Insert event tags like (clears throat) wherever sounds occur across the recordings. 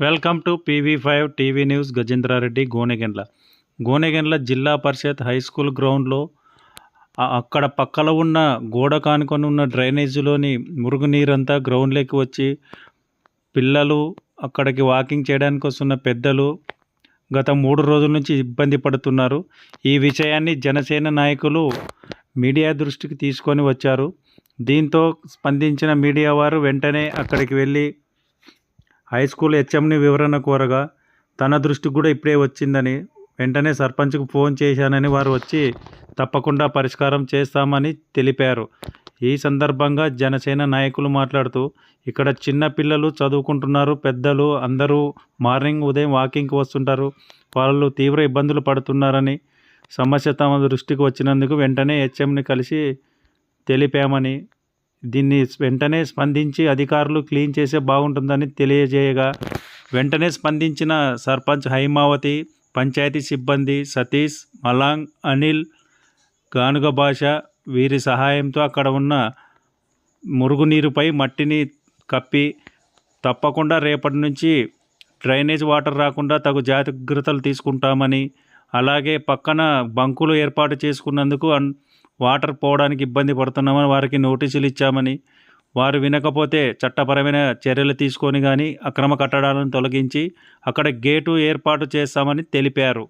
Welcome to PV five TV news Gajendra Reddy Gonegandla. Gonegandla Zilla Parishad high school గ్రౌండ్లో అక్కడ పక్కన ఉన్న గోడ కానుకొని ఉన్న డ్రైనేజీలోని మురుగునీరంతా గ్రౌండ్లోకి వచ్చి పిల్లలు అక్కడికి వాకింగ్ చేయడానికి వస్తున్న పెద్దలు గత మూడు రోజుల నుంచి ఇబ్బంది పడుతున్నారు. ఈ విషయాన్ని జనసేన నాయకులు మీడియా దృష్టికి తీసుకొని వచ్చారు. దీంతో స్పందించిన మీడియా వారు వెంటనే అక్కడికి వెళ్ళి హై స్కూల్ హెచ్ఎంని వివరణ కోరగా తన దృష్టికి కూడా ఇప్పుడే వచ్చిందని వెంటనే సర్పంచ్కు ఫోన్ చేశానని వారు వచ్చి తప్పకుండా పరిష్కారం చేస్తామని తెలిపారు. ఈ సందర్భంగా జనసేన నాయకులు మాట్లాడుతూ ఇక్కడ చిన్న పిల్లలు చదువుకుంటున్నారు పెద్దలు అందరూ మార్నింగ్ ఉదయం వాకింగ్కి వస్తుంటారు వాళ్ళు తీవ్ర ఇబ్బందులు పడుతున్నారని సమస్య తమ దృష్టికి వచ్చినందుకు వెంటనే హెచ్ఎంని కలిసి తెలిపామని దీన్ని వెంటనే స్పందించి అధికారులు క్లీన్ చేసే బాగుంటుందని తెలియజేయగా వెంటనే స్పందించిన సర్పంచ్ హైమావతి పంచాయతీ సిబ్బంది సతీష్ మలాంగ్ అనిల్ గానుగ భాష వీరి సహాయంతో అక్కడ ఉన్న మురుగునీరుపై మట్టిని కప్పి తప్పకుండా రేపటి నుంచి డ్రైనేజ్ వాటర్ రాకుండా తగు జాగ్రత్తలు తీసుకుంటామని అలాగే పక్కన బంకులు ఏర్పాటు చేసుకున్నందుకు అన్ వాటర్ పోవడానికి ఇబ్బంది పడుతున్నామని వారికి నోటీసులు ఇచ్చామని వారు వినకపోతే చట్టపరమైన చర్యలు తీసుకొని కానీ అక్రమ కట్టడాలను తొలగించి అక్కడ గేటు ఏర్పాటు చేస్తామని తెలిపారు.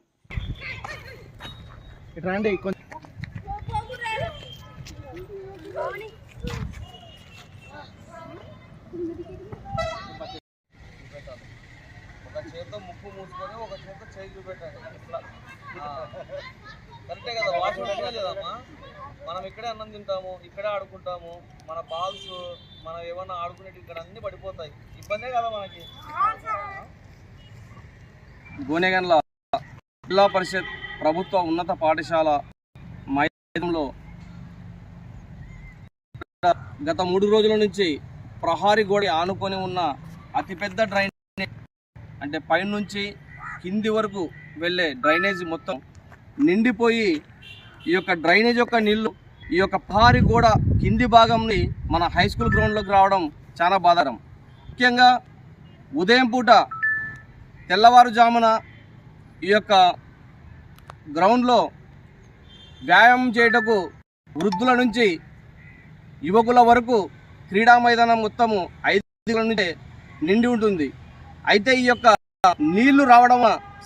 కరెక్టే కదా వాష్ పెట్టినా లేదమ్మా మనం ఇక్కడే అన్నం తింటాము ఇక్కడే ఆడుకుంటాము మన బాల్స్ మనం ఏమన్నా ఆడుకునేటి ఇక్కడ అన్ని పడిపోతాయి. ఇబ్బందే కదా మనకి. గోనెగండ్ల జిల్లా పరిషత్ ప్రభుత్వ ఉన్నత పాఠశాల మైదానంలో గత మూడు రోజుల నుంచి ప్రహారీ గోడ ఆనుకొని ఉన్న అతిపెద్ద డ్రైన్ అంటే పైనుంచి కింది వరకు వెళ్ళే డ్రైనేజ్ మొత్తం నిండిపోయి ఈ యొక్క డ్రైనేజ్ యొక్క నీళ్ళు ఈ యొక్క ప్రహారీ గోడ కింది భాగంని మన హై స్కూల్ గ్రౌండ్లోకి రావడం చాలా బాధారం ముఖ్యంగా ఉదయం పూట తెల్లవారుజామున ఈ యొక్క గ్రౌండ్లో వ్యాయామం చేయుటకు వృద్ధుల నుంచి యువకుల వరకు క్రీడా మైదానం మొత్తము ఐదు దిగుల నిండి ఉంటుంది. అయితే ఈ యొక్క నీళ్ళు రావడం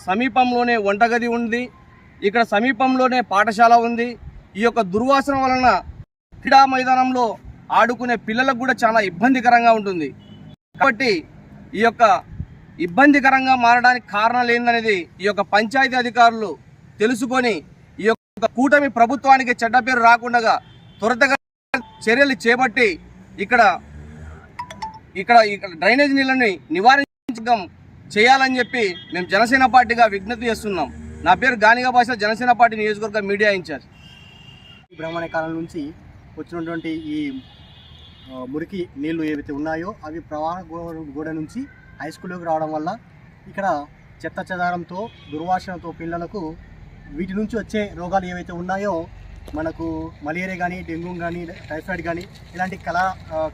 సమీపంలోనే వంటగది ఉంది. ఇక్కడ సమీపంలోనే పాఠశాల ఉంది. ఈ యొక్క దుర్వాసన వలన క్రీడా మైదానంలో ఆడుకునే పిల్లలకు కూడా చాలా ఇబ్బందికరంగా ఉంటుంది. కాబట్టి ఈ యొక్క ఇబ్బందికరంగా మారడానికి కారణాలు ఏందనేది ఈ యొక్క పంచాయతీ అధికారులు తెలుసుకొని ఈ యొక్క కూటమి ప్రభుత్వానికి చెడ్డ పేరు రాకుండా త్వరతగా చర్యలు చేపట్టి ఇక్కడ ఇక్కడ ఇక్కడ డ్రైనేజ్ నీళ్ళని నివారించడం చేయాలని చెప్పి మేము జనసేన పార్టీగా విజ్ఞప్తి చేస్తున్నాం. నా పేరు గానిగా భాష జనసేన పార్టీ నియోజకవర్గ మీడియా ఇన్ఛార్జ్. బ్రాహ్మణ కాలం నుంచి వచ్చినటువంటి ఈ మురికి నీళ్ళు ఏవైతే ఉన్నాయో అవి ప్రవాహ గో- గోడ నుంచి హై స్కూల్లోకి రావడం వల్ల ఇక్కడ చెత్త చెదారంతో దుర్వాసనతో పిల్లలకు వీటి నుంచి వచ్చే రోగాలు ఏవైతే ఉన్నాయో మనకు మలేరియా కానీ డెంగ్యూ కానీ టైఫాయిడ్ కానీ ఇలాంటి కళా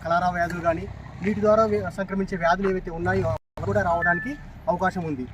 కలారా వ్యాధులు కానీ వీటి ద్వారా సంక్రమించే వ్యాధులు ఏవైతే ఉన్నాయో కూడా రావడానికి అవకాశం ఉంది.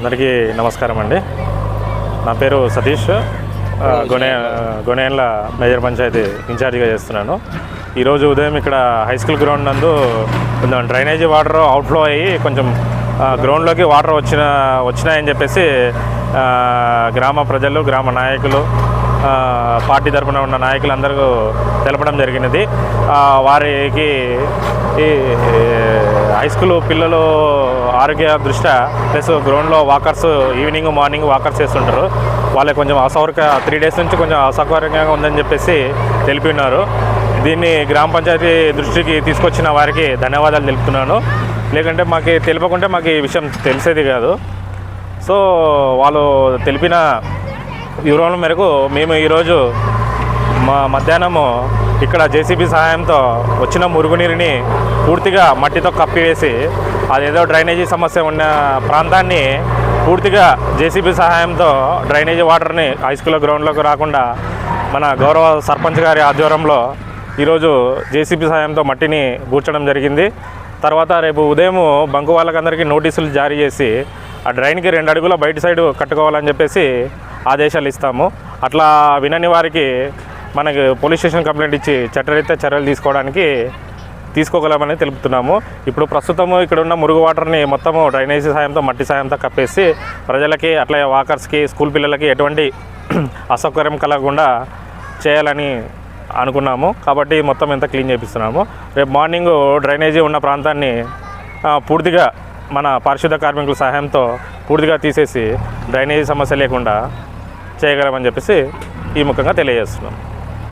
అందరికీ నమస్కారం అండి. నా పేరు సతీష్. గొనే గొనేన్ల మేజర్ పంచాయతీ ఇన్ఛార్జిగా చేస్తున్నాను. ఈరోజు ఉదయం ఇక్కడ హై స్కూల్ గ్రౌండ్ నందు కొంచెం డ్రైనేజీ వాటర్ అవుట్ఫ్లో అయ్యి కొంచెం గ్రౌండ్లోకి వాటర్ వచ్చిన వచ్చినాయని చెప్పేసి గ్రామ ప్రజలు గ్రామ నాయకులు పార్టీ తరపున ఉన్న నాయకులందరూ తెలపడం జరిగినది. వారికి ఈ హై స్కూల్ పిల్లలు ఆరోగ్య దృష్ట్యా ప్లస్ గ్రౌండ్లో వాకర్స్ ఈవినింగ్ మార్నింగ్ వాకర్స్ చేస్తుంటారు. వాళ్ళకి కొంచెం అసౌకర్య త్రీ డేస్ నుంచి కొంచెం అసౌకర్యంగా ఉందని చెప్పేసి తెలిపి ఉన్నారు దీన్ని గ్రామ పంచాయతీ దృష్టికి తీసుకొచ్చిన వారికి ధన్యవాదాలు తెలుపుతున్నాను. లేకంటే మాకు తెలియకుంటే మాకు ఈ విషయం తెలిసేది కాదు. సో వాళ్ళు తెలిపిన వివరాల మేరకు మేము ఈరోజు మా మధ్యాహ్నము ఇక్కడ జేసీబీ సహాయంతో వచ్చిన మురుగునీరుని పూర్తిగా మట్టితో కప్పివేసి అదేదో డ్రైనేజీ సమస్య ఉన్న ప్రాంతాన్ని పూర్తిగా జేసీబీ సహాయంతో డ్రైనేజీ వాటర్ని హైస్కూల్ గ్రౌండ్లోకి రాకుండా మన గౌరవ సర్పంచ్ గారి ఆధ్వర్యంలో ఈరోజు జేసీబీ సహాయంతో మట్టిని కూర్చడం జరిగింది. తర్వాత రేపు ఉదయం బంకు వాళ్ళకందరికీ నోటీసులు జారీ చేసి ఆ డ్రైన్కి రెండు అడుగుల బయట సైడ్ కట్టుకోవాలని చెప్పేసి ఆదేశాలు ఇస్తాము. అట్లా వినని వారికి మనకి పోలీస్ స్టేషన్ కంప్లైంట్ ఇచ్చి చట్టరీత్యా చర్యలు తీసుకోవడానికి తీసుకోగలమని తెలుపుతున్నాము. ఇప్పుడు ప్రస్తుతము ఇక్కడ ఉన్న మురుగు వాటర్ని మొత్తము డ్రైనేజీ సాయంతో మట్టి సాయంతో కప్పేసి ప్రజలకి అట్లా వాకర్స్కి స్కూల్ పిల్లలకి ఎటువంటి (clears throat) అసౌకర్యం కలగకుండా చేయాలని అనుకున్నాము. కాబట్టి మొత్తం ఎంత క్లీన్ చేపిస్తున్నాము. రేపు మార్నింగ్ డ్రైనేజీ ఉన్న ప్రాంతాన్ని పూర్తిగా మన పారిశుద్ధ కార్మికుల సహాయంతో పూర్తిగా తీసేసి డ్రైనేజీ సమస్య లేకుండా చేయగలమని చెప్పేసి ఈ ముఖంగా తెలియజేస్తున్నాం.